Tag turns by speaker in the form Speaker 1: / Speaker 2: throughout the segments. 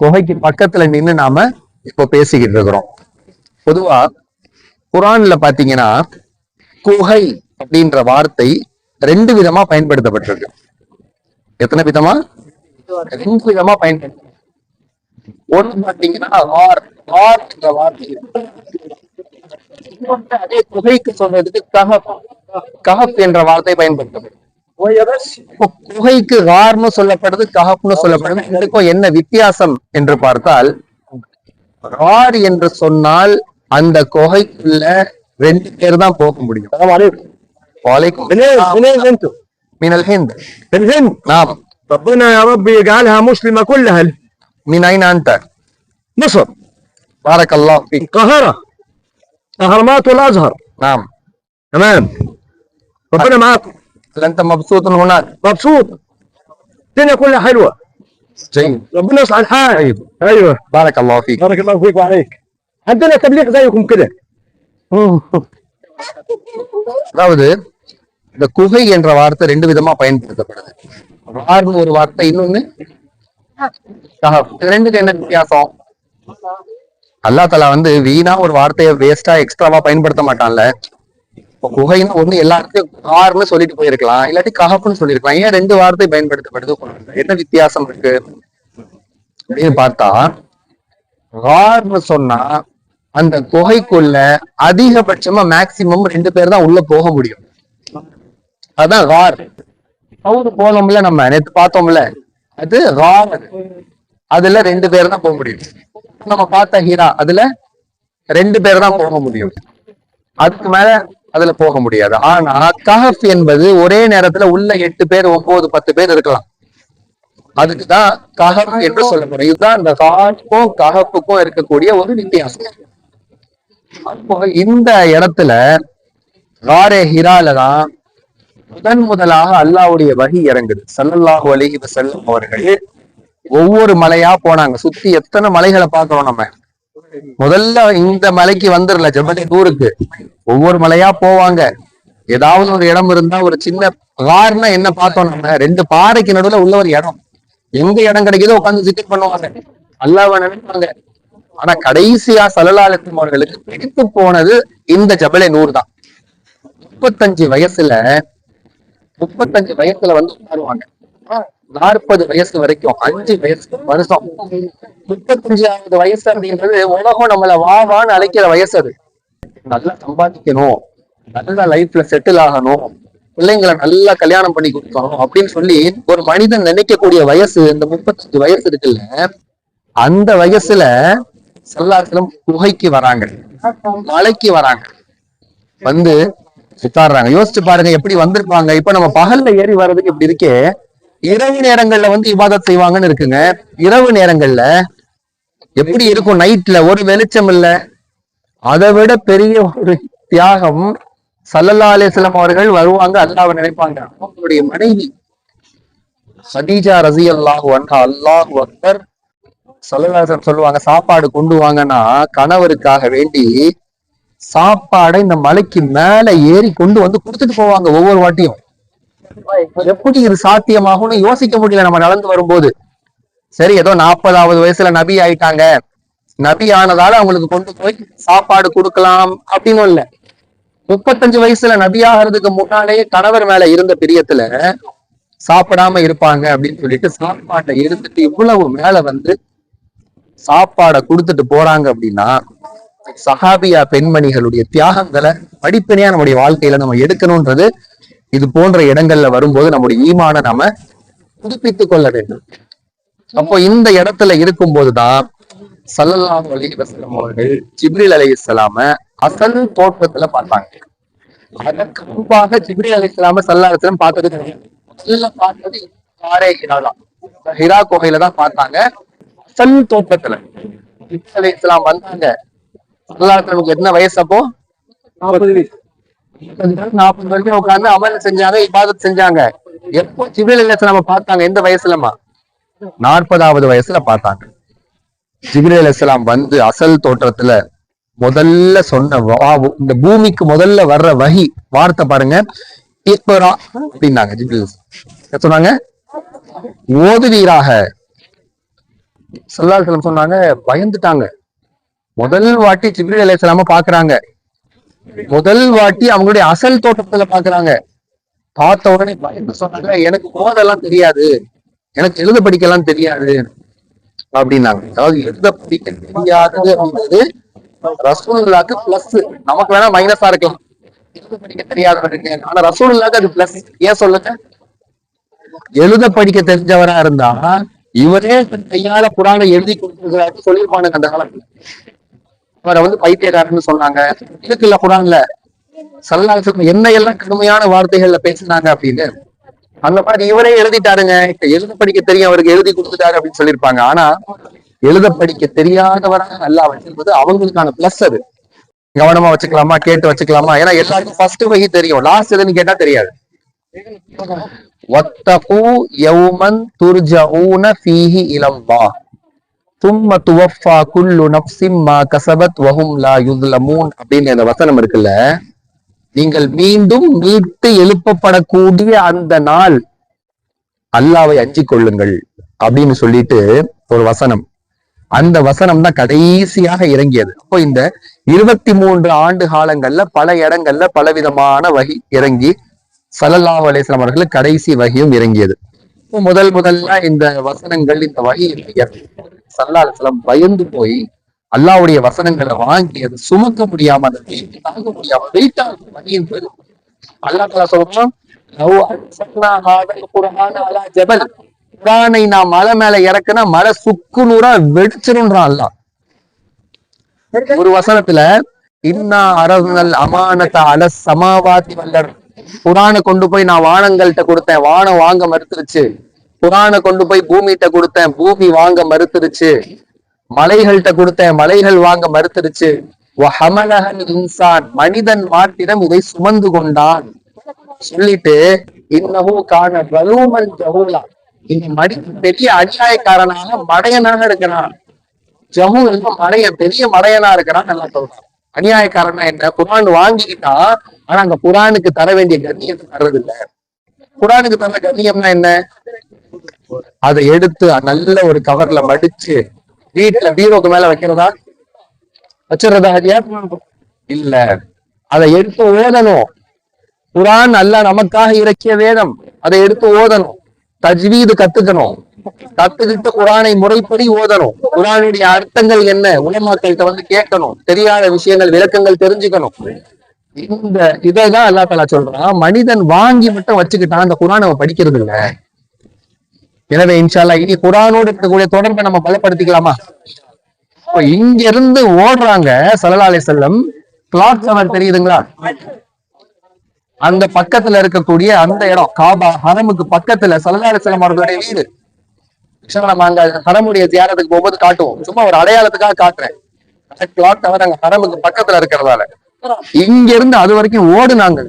Speaker 1: குகைக்கு பக்கத்துல நின்னு நாம இப்போ பேசிக்கிட்டு இருக்கிறோம். பொதுவா குரான்ல பாத்தீங்கன்னா குகை அப்படின்ற வார்த்தை ரெண்டு விதமா பயன்படுத்தப்பட்டிருக்கு. எத்தனை விதமா? ரெண்டு விதமா பயன்படுத்த ஒண்ணு பாத்தீங்கன்னா ஆர் ஆர் என்ற வார்த்தை. அதே குகைக்கு சொன்னதுக்கு கஹப் கஹப் என்ற வார்த்தை பயன்படுத்தப்படும் குகைக்கு கார்னு சொல்லப்படுது கஹப்னு சொல்லப்படுது இதுக்கும் என்ன வித்தியாசம் என்று பார்த்தால் ரார் என்று சொன்னால் அந்த குகைக்குள்ள ரெண்டு பேர் தான் போக முடியும்
Speaker 2: السلام عليكم
Speaker 1: வலைக்கும்
Speaker 2: منين منين انتم؟
Speaker 1: من الهند
Speaker 2: من الهند
Speaker 1: نعم
Speaker 2: ربنا يا رب يجعلها مسلمه كلها
Speaker 1: من أين أنت؟
Speaker 2: مصر
Speaker 1: بارك الله فيك
Speaker 2: القاهره اهرامات والازهر
Speaker 1: نعم
Speaker 2: تمام ربنا معاكم
Speaker 1: هل أنت مبسوط هناك؟
Speaker 2: مبسوط الدنيا كلها حلوه
Speaker 1: جيد
Speaker 2: ربنا يصلح الحال ايوه
Speaker 1: بارك الله فيك
Speaker 2: بارك الله فيك وعليك عندنا تبليغ زيكم كده
Speaker 1: அதாவது இந்த குகை என்ற வார்த்தை ரெண்டு விதமா பயன்படுத்தப்படுது ரார்னு ஒரு வார்த்தை இன்னொன்னு கஹப். இது ரெண்டுக்கு என்ன வித்தியாசம் அல்லாஹ் தலா வந்து வீணா ஒரு வார்த்தையை வேஸ்டா எக்ஸ்ட்ராவா பயன்படுத்த மாட்டான்ல இப்போ குகைன்னு ஒண்ணு எல்லாருக்கும் கார்னு சொல்லிட்டு போயிருக்கலாம் இல்லாட்டி கஹப்புன்னு சொல்லியிருக்கலாம். ஏன் ரெண்டு வார்த்தை பயன்படுத்தப்படுது என்ன வித்தியாசம் இருக்கு? அப்படின்னு பார்த்தா கார்னு சொன்னா அந்த குகைக்குள்ள அதிகபட்சமா மேக்சிமம் ரெண்டு பேர் தான் உள்ள போக முடியும். அதான் கார் அவரு போனோம்ல நம்ம நேற்று பார்த்தோம்ல அது கார் அதுல ரெண்டு பேர் தான் போக முடியும். நம்ம பார்த்த ஹீரா அதுல ரெண்டு பேர் தான் போக முடியும். அதுக்கு மேல அதுல போக முடியாது. ஆனா கஹப் என்பது ஒரே நேரத்துல உள்ள எட்டு பேர் ஒன்பது பத்து பேர் இருக்கலாம். அதுக்குதான் கஹப் என்று முடியும் இதுதான் இந்த காப்புக்கும் கஹப்புக்கும் இருக்கக்கூடிய ஒரு வித்தியாசம். அப்போ இந்த இடத்துல காரே ஹிரால தான் முதன் முதலாக அல்லாஹ்வுடைய வகி இறங்குது. சல்லல்லாஹு அலிஹி வஸல்லம் அவர்கள். ஒவ்வொரு மலையா போனாங்க. சுத்தி எத்தனை மலைகளை பார்க்கிறோம் நம்ம? முதல்ல இந்த மலைக்கு வந்துடல ஜபலி தூருக்கு ஒவ்வொரு மலையா போவாங்க. ஏதாவது ஒரு இடம் இருந்தா ஒரு சின்ன கார்னா என்ன பார்த்தோம் நம்ம? ரெண்டு பாறைக்கு நடுவுல உள்ள ஒரு இடம். எங்க இடம் கிடைக்குதோ உட்காந்து சிக்கல் பண்ணுவாங்க. அல்லாவ நினைப்பாங்க ஆனா கடைசியா சலலாலத்தும் அவர்களுக்கு பிடித்து போனது இந்த ஜபலை நூறு தான். முப்பத்தஞ்சு வயசுல முப்பத்தஞ்சு வயசுல வந்து உட்காருவாங்க. நாற்பது வயசு வரைக்கும் அஞ்சு வயசு வருஷம். முப்பத்தஞ்சாவது வயசு அப்படின்றது உலகம் நம்மள வாவான்னு அழைக்கிற வயசு அது. நல்லா சம்பாதிக்கணும். நல்லா லைஃப்ல செட்டில் ஆகணும். பிள்ளைங்களை நல்லா கல்யாணம் பண்ணி கொடுக்கணும் அப்படின்னு சொல்லி ஒரு மனிதன் நினைக்கக்கூடிய வயசு இந்த முப்பத்தஞ்சு வயசு இருக்குல்ல அந்த வயசுல சல்லாசலம் குகைக்கு வராங்க. மலைக்கு வராங்க. வந்து உட்கார்றாங்க. யோசிச்சு பாருங்க எப்படி வந்திருப்பாங்க. இப்ப நம்ம பகல்ல ஏறி வர்றதுக்கு இப்படி இருக்கே. இரவு நேரங்கள்ல வந்து இபாதத் செய்வாங்கன்னு இருக்குங்க. இரவு நேரங்கள்ல எப்படி இருக்கும்? நைட்ல ஒரு வெளிச்சம் இல்ல. அதை விட பெரிய ஒரு தியாகம் சல்லல்லா அலிஸ்லாம் அவர்கள் வருவாங்க அல்லாவை நினைப்பாங்க. அவங்களுடைய மனைவி சதீஜா ரசி அல்லாஹு அன்ஹா அல்லாஹு அக்பர் சல்லல்லாஹு சொல்லுவாங்க சாப்பாடு கொண்டு வாங்கன்னா கணவருக்காக வேண்டி சாப்பாடை இந்த மலைக்கு மேல ஏறி கொண்டு வந்து கொடுத்துட்டு போவாங்க ஒவ்வொரு வாட்டியும். எப்படி இது சாத்தியமாகும்னு யோசிக்க முடியல. நம்ம நடந்து வரும்போது. சரி ஏதோ நாற்பதாவது வயசுல நபி ஆயிட்டாங்க. நபி ஆனதால அவங்களுக்கு கொண்டு போய் சாப்பாடு கொடுக்கலாம் அப்படின்னு இல்ல. முப்பத்தஞ்சு வயசுல நபி ஆகிறதுக்கு முன்னாலேயே கணவர் மேல இருந்த பிரியத்துல சாப்பிடாம இருப்பாங்க அப்படின்னு சொல்லிட்டு சாப்பாட்டை எடுத்துட்டு இவ்வளவு மேல வந்து சாப்பாடை கொடுத்துட்டு போறாங்க அப்படின்னா சஹாபியா பெண்மணிகளுடைய தியாகங்களை படிப்பனையா நம்முடைய வாழ்க்கையில நம்ம எடுக்கணும்ன்றது இது போன்ற இடங்கள்ல வரும்போது நம்முடைய ஈமான நாம புதுப்பித்துக் கொள்ள வேண்டும். அப்போ இந்த இடத்துல இருக்கும் போதுதான் சல்லல்லாஹு அலைஹி வஸல்லம் அவர்கள் அலி இஸ்லாம அசல் தோற்றத்துல பார்த்தாங்க. அதற்கு முன்பாக ஜிப்ரில் அலி இஸ்லாம அலைஹி பார்த்தது கிடையாது. முதல்ல பார்த்தது காரே ஹிரா ஹிரா தான் பார்த்தாங்க. அசல் தோற்றத்துல ஜிப்ரில் அலி இஸ்லாம் வந்தாங்க. சல்லல்லாஹு என்ன வயசு அப்போ? நாற்பது. வரைக்கும் உட்கார்ந்து அமல் செஞ்சாங்க இபாதத் செஞ்சாங்க. எப்போ ஜிப்ரீல் நம்ம பார்த்தாங்க? எந்த வயசுலமா நாற்பதாவது வயசுல பார்த்தாங்க. ஜிப்ரீல் அலிஸ்லாம் வந்து அசல் தோற்றத்துல முதல்ல சொன்ன இந்த பூமிக்கு முதல்ல வர்ற வகி வார்த்தை பாருங்க. இக்பரா அப்படின்னாங்க ஜிப்ரீல் சொன்னாங்க? ஓதுவீராக. சல்லாஹலம் சொன்னாங்க பயந்துட்டாங்க. முதல் வாட்டி ஜிப்ரீல் அலைஹிஸ்ஸலாம பாக்குறாங்க முதல் வாட்டி அவங்களுடைய அசல் தோட்டத்துல பாக்குறாங்க. பார்த்த உடனே பயந்து சொன்னாங்க? எனக்கு போதெல்லாம் தெரியாது. எனக்கு எழுத படிக்கலாம் தெரியாது. அப்படின்னாங்க. அதாவது எழுத படிக்க தெரியாதது அப்படின்றது ரசூலுல்லாக்கு பிளஸ் நமக்கு வேணா மைனஸா இருக்கலாம். எழுத படிக்க தெரியாதவருக்கு ஆனா ரசூலுல்லாக்கு அது பிளஸ் ஏன் சொல்லுங்க? எழுத படிக்க தெரிஞ்சவரா இருந்தா இவரே தன் கையால புராணம் எழுதி கொடுத்துருக்கிறாரு. சொல்லியிருப்பானுங்க அந்த காலத்துல. அவரை வந்து பைத்தியக்காரன்னு சொன்னாங்க. இருக்குல்ல குரான்ல. சல்லாசம் என்ன எல்லாம் கடுமையான வார்த்தைகள்ல பேசினாங்க அப்படின்னு. அந்த மாதிரி இவரே எழுதிட்டாருங்க. இப்ப எழுத படிக்க தெரியும் அவருக்கு எழுதி கொடுத்துட்டாரு அப்படின்னு சொல்லியிருப்பாங்க. ஆனா எழுத படிக்க தெரியாதவராக நல்லா வச்சிருப்பது அவங்களுக்கான பிளஸ் அது. கவனமா வச்சுக்கலாமா? கேட்டு வச்சுக்கலாமா? ஏன்னா எல்லாருக்கும் ஃபர்ஸ்ட் வகி தெரியும். லாஸ்ட் எதுன்னு கேட்டா தெரியாது. வத்தகு யௌமன் துர்ஜஊன ஃபீஹி இலல்லாஹ். தும்ம துவஃபா குல்லு நப்சிம்மா கசபத் வஹும் லா யுஸ்லமூன் அப்படின்னு அந்த வசனம் இருக்குல்ல? நீங்கள் மீண்டும் மீட்டு எழுப்பப்படக்கூடிய அந்த நாள் அல்லாவை அஞ்சி கொள்ளுங்கள் அப்படின்னு சொல்லிட்டு ஒரு வசனம். அந்த வசனம் தான் கடைசியாக இறங்கியது. அப்போ இந்த இருபத்தி மூன்று ஆண்டு காலங்கள்ல பல இடங்கள்ல பலவிதமான வகி இறங்கி சலல்லா அலைஹிஸ்ஸலாம் அவர்களுக்கு கடைசி வகையும் இறங்கியது. இப்போ முதல் முதல்ல இந்த வசனங்கள் இந்த வகி சல்லா பயந்து போய் அல்லாவுடைய வசனங்களை வாங்கி அதை சுமக்க முடியாம அதை weight தாங்க முடியாம வெயிட்டா நான் மலை மேல இறக்குனா மலை சுக்கு நூறா வெடிச்சிருன்றான் அல்லாஹ். ஒரு வசனத்துல இன்னா அரசுனல் அமானத அல சமாவாதி வல்லர் குரானை கொண்டு போய் நான் வானங்கள்கிட்ட கொடுத்தேன் வானம் வாங்க மறுத்துருச்சு. குரானை கொண்டு போய் பூமிகிட்ட கொடுத்தேன். பூமி வாங்க மறுத்துருச்சு மலைகள்கிட்ட கொடுத்தேன். மலைகள் வாங்க மறுத்துருச்சு இன்சான் மனிதன் மாத்திரம் இதை சுமந்து கொண்டான். சொல்லிட்டு இன்னஹு காண ரலூமன் ஜஹூலா. இந்த மடி பெரிய அநியாயக்காரனாக மடையனாக இருக்கிறான். ஜம்மு மடைய பெரிய மடையனா இருக்கிறான் நல்லா சொல்றான். அநியாயக்காரனா என்ன? குரான் வாங்கிக்கிட்டா ஆனா அங்க குரானுக்கு தர வேண்டிய கண்ணியத்தை தர்றது இல்ல குரானுக்கு தர கண்ணியம்னா என்ன? அதை எடுத்து நல்ல ஒரு கவர்ல மடிச்சு வீட்டுல பீரோக்கு மேல வைக்கிறதா? வச்சிருந்தா ஐயா இல்ல. அதை எடுத்து ஓதணும். குரான் அல்ல நமக்காக இறக்கிய வேதம். அதை எடுத்து ஓதணும். தஜ்வீது கத்துக்கணும். கத்துக்கிட்டு குரானை முறைப்படி ஓதணும். குரானுடைய அர்த்தங்கள் என்ன? உலமாக்கள்கிட்ட வந்து கேட்கணும். தெரியாத விஷயங்கள் விளக்கங்கள் தெரிஞ்சுக்கணும். இந்த இதைதான் அல்லா தலா சொல்றான் மனிதன் வாங்கி மட்டும் வச்சுக்கிட்டான். அந்த குரான் அவன் படிக்கிறது இல்லை எனவே இன்ஷால்லா இனி குரானோடு இருக்கக்கூடிய தொடர்பை நம்ம பலப்படுத்திக்கலாமா? இப்போ இங்க இருந்து ஓடுறாங்க சல்லல்லாஹு செல்லம் பிளாட் டவர் தெரியுதுங்களா? அந்த பக்கத்துல இருக்கக்கூடிய அந்த இடம் காபா ஹரமுக்கு பக்கத்துல சல்லல்லாஹு செல்லம் அவர்களுடைய வீடு. நம்ம அங்க ஹரமுடைய தியானத்துக்கு போகும்போது காட்டுவோம். சும்மா ஒரு அடையாளத்துக்காக காட்டுறேன். பிளாட் டவர் அங்க ஹரமுக்கு பக்கத்துல இருக்கிறதால இங்க இருந்து அது வரைக்கும் ஓடுனாங்க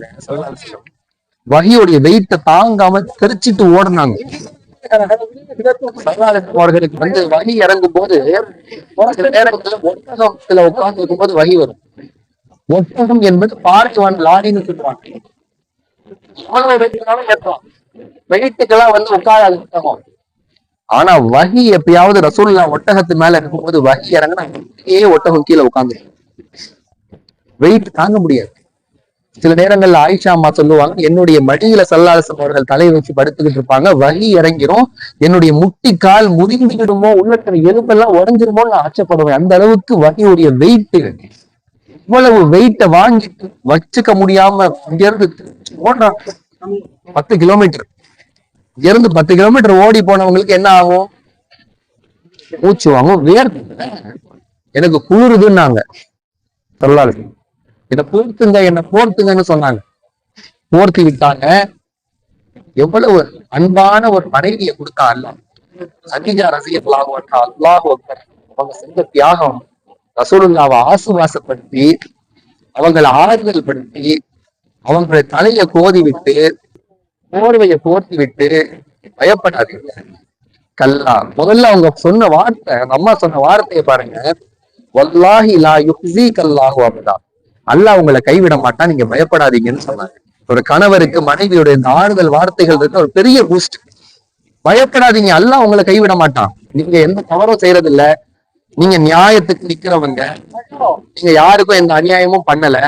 Speaker 1: வகையுடைய வெயிட்ட தாங்காம தெரிச்சிட்டு ஓடுனாங்க. அவர்களுக்கு வந்து வகி இறங்கும் போது சில நேரங்களில் ஒட்டகத்துல உட்கார்ந்து இருக்கும் போது வகி வரும். ஒட்டகம் என்பது பார்த்துவான் லாரின்னு சொல்லுவாங்க எவ்வளவு வெயிட்டுக்கெல்லாம் வந்து உட்காராது ஒட்டகம் ஆனா வகி எப்பயாவது ரசூல்லா ஒட்டகத்து மேல இருக்கும்போது வகி இறங்கினா அப்படியே ஒட்டகம் கீழே உட்கார்ந்து வெயிட் தாங்க முடியாது. சில நேரங்கள்ல ஆயிஷா அம்மா சொல்லுவாங்க என்னுடைய மடியில சல்லாசம் அவர்கள் தலை வச்சு படுத்துக்கிட்டு இருப்பாங்க. வகி இறங்கிரும். என்னுடைய முட்டி கால் முறிந்துவிடுமோ உள்ளத்துல எலும்பெல்லாம் உடஞ்சிருமோன்னு நான் ஆச்சப்படுவேன் அந்த அளவுக்கு வகியுடைய வெயிட் இவ்வளவு வெயிட்ட வாங்கிட்டு வச்சுக்க முடியாம இங்க இருந்து ஓடுறான் பத்து கிலோமீட்டர் இங்கிருந்து பத்து கிலோமீட்டர் ஓடி போனவங்களுக்கு என்ன ஆகும்? மூச்சு வாங்கும். வேர்த்து எனக்கு குளிருதுன்னாங்க சொல்லாது என்னை போர்த்துங்க என்னை போர்த்துங்கன்னு சொன்னாங்க. போர்த்தி விட்டாங்க. எவ்வளவு அன்பான ஒரு மனைவியை கொடுத்தா அல்ல. சகிஜா ரசிகர்களாக அல்லாஹ் அவங்க செஞ்ச தியாகம் ரசூலுல்லாவை ஆசுவாசப்படுத்தி அவங்களை ஆறுதல் படுத்தி அவங்களுடைய தலையை கோதி விட்டு போர்வையை போர்த்தி விட்டு பயப்படாதீங்க. கல்லா முதல்ல அவங்க சொன்ன வார்த்தை அந்த அம்மா சொன்ன வார்த்தையை பாருங்க. வல்லாஹி லா யுக்ஸி கல்லாஹு அபதா. அல்லாஹ் உங்களை கைவிட மாட்டான் நீங்க பயப்படாதீங்கன்னு சொன்னாங்க. ஒரு கணவருக்கு மனைவியோட இந்த ஆறுதல் வார்த்தைகள் இருக்கு ஒரு பெரிய பூஸ்ட் பயப்படாதீங்க அல்லாஹ் உங்களை கைவிட மாட்டான். நீங்க எந்த தவறும் செய்யறது இல்ல நீங்க நியாயத்துக்கு நிக்கிறவங்க. நீங்க யாருக்கும் எந்த அநியாயமும் பண்ணல.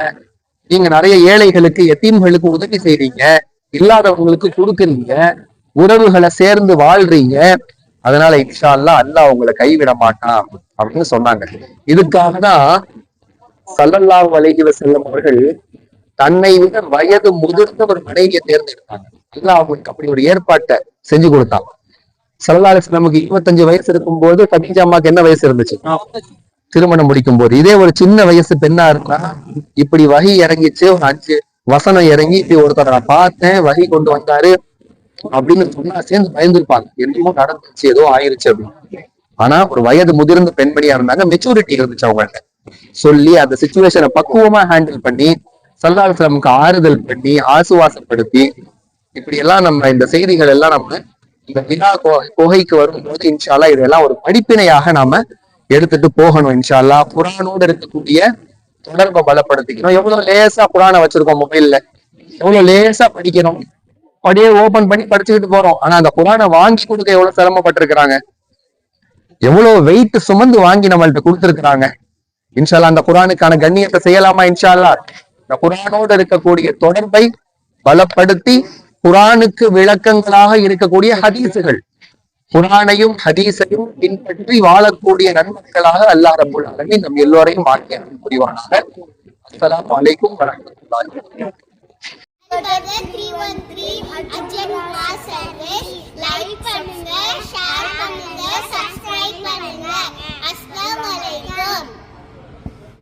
Speaker 1: நீங்க நிறைய ஏழைகளுக்கு எத்தீம்களுக்கு உதவி செய்றீங்க. இல்லாதவங்களுக்கு கொடுக்குறீங்க. உறவுகளை சேர்ந்து வாழ்றீங்க. அதனால இன்ஷா அல்லாஹ் அல்லா உங்களை கைவிட மாட்டான் அப்படின்னு சொன்னாங்க. இதுக்காக தான் சல்லல்லா அலைஹி செல்லும் அவர்கள் தன்னை விட வயது முதிர்ந்த ஒரு மனைவியை தேர்ந்தெடுத்தாங்க. அல்லா அவங்களுக்கு அப்படி ஒரு ஏற்பாட்டை செஞ்சு கொடுத்தாங்க. சல்லா நமக்கு இருபத்தஞ்சு வயசு இருக்கும்போது கதீஜா அம்மாக்கு என்ன வயசு இருந்துச்சு? திருமணம் முடிக்கும் போது இதே ஒரு சின்ன வயசு பெண்ணா இருந்தா இப்படி வகி இறங்கிச்சு ஒரு அஞ்சு வசனம் இறங்கி இப்படி ஒருத்தர் நான் பார்த்தேன் வகி கொண்டு வந்தாரு அப்படின்னு சொன்னா சேர்ந்து பயந்துருப்பாங்க. என்னமோ நடந்துச்சு ஏதோ ஆயிருச்சு அப்படின்னு. ஆனா ஒரு வயது முதிர்ந்த பெண்மணியா இருந்தாங்க மெச்சூரிட்டி இருந்துச்சு அவங்கள்ட்ட. சொல்லி அந்த சுச்சுவேஷனை பக்குவமா ஹேண்டில் பண்ணி சல்லாஹ்லமுக்கு ஆறுதல் பண்ணி ஆசுவாசப்படுத்தி இப்படி எல்லாம் நம்ம இந்த செய்திகள் எல்லாம் நம்ம இந்த வினா கோகைக்கு குகைக்கு வரும்போது இன்ஷால்லா இதெல்லாம் ஒரு படிப்பினையாக நாம எடுத்துட்டு போகணும் இன்ஷால்லா குரானோடு இருக்கக்கூடிய தொடர்பை பலப்படுத்திக்கணும். எவ்வளவு லேசா குரானை வச்சிருக்கோம் மொபைல்ல. எவ்வளவு லேசா படிக்கிறோம் அப்படியே ஓபன் பண்ணி படிச்சுக்கிட்டு போறோம். ஆனா அந்த குரானை வாங்கி கொடுக்க எவ்வளவு சிரமப்பட்டிருக்கிறாங்க. எவ்வளவு வெயிட் சுமந்து வாங்கி நம்மள்ட்ட கொடுத்துருக்குறாங்க? இன்ஷால்லா அந்த குரானுக்கான கண்ணியத்தை செய்யலாமா? இன்ஷால்லா இந்த குரானோடு இருக்கக்கூடிய தொடர்பை பலப்படுத்தி குரானுக்கு விளக்கங்களாக இருக்கக்கூடிய ஹதீசுகள் குரானையும் ஹதீஸையும் பின்பற்றி வாழக்கூடிய நண்பர்களாக அல்லாஹ் ரபுல் அலமி நம் எல்லோரையும் மாற்றி அருள் புரிவானாக. வலைக்கும் அலைக்கும் தொடர்ந்து
Speaker 3: three one three urgent glass service like பண்ணுங்க ஷேர் பண்ணுங்க சப்ஸ்கிரைப் பண்ணுங்க. அஸ்லாம் வலைக்கம்